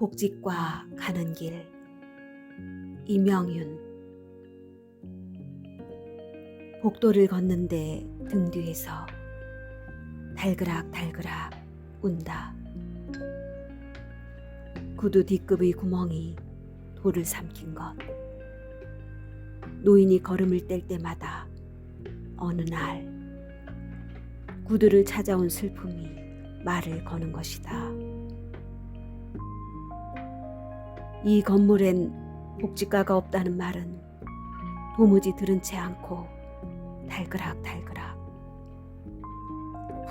복직과 가는 길 이명윤 복도를 걷는데 등 뒤에서 달그락 달그락 운다. 구두 뒷급의 구멍이 돌을 삼킨 것. 노인이 걸음을 뗄 때마다 어느 날 구두를 찾아온 슬픔이 말을 거는 것이다. 이 건물엔 복지가가 없다는 말은 도무지 들은 채 않고 달그락 달그락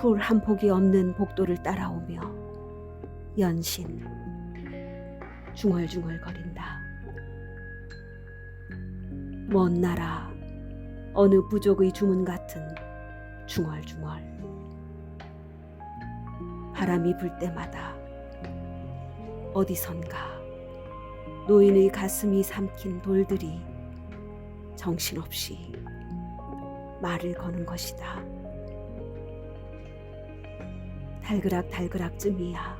풀 한 폭이 없는 복도를 따라오며 연신 중얼중얼 거린다. 먼 나라 어느 부족의 주문 같은 중얼중얼 바람이 불 때마다 어디선가 노인의 가슴이 삼킨 돌들이 정신없이 말을 거는 것이다. 달그락 달그락쯤이야.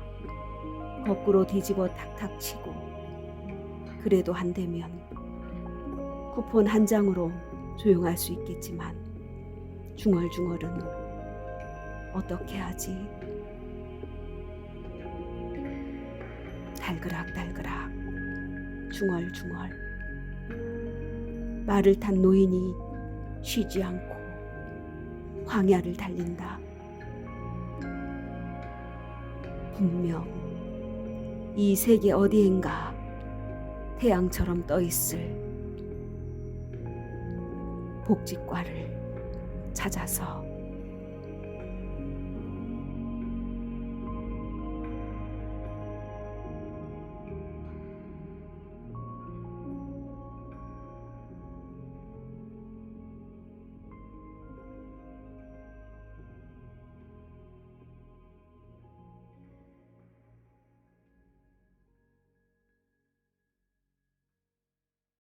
거꾸로 뒤집어 탁탁 치고 그래도 안 되면 쿠폰 한 장으로 조용할 수 있겠지만 중얼중얼은 어떻게 하지? 달그락 달그락 중얼중얼 말을 탄 노인이 쉬지 않고 황야를 달린다. 분명 이 세계 어디엔가 태양처럼 떠 있을 복직과를 찾아서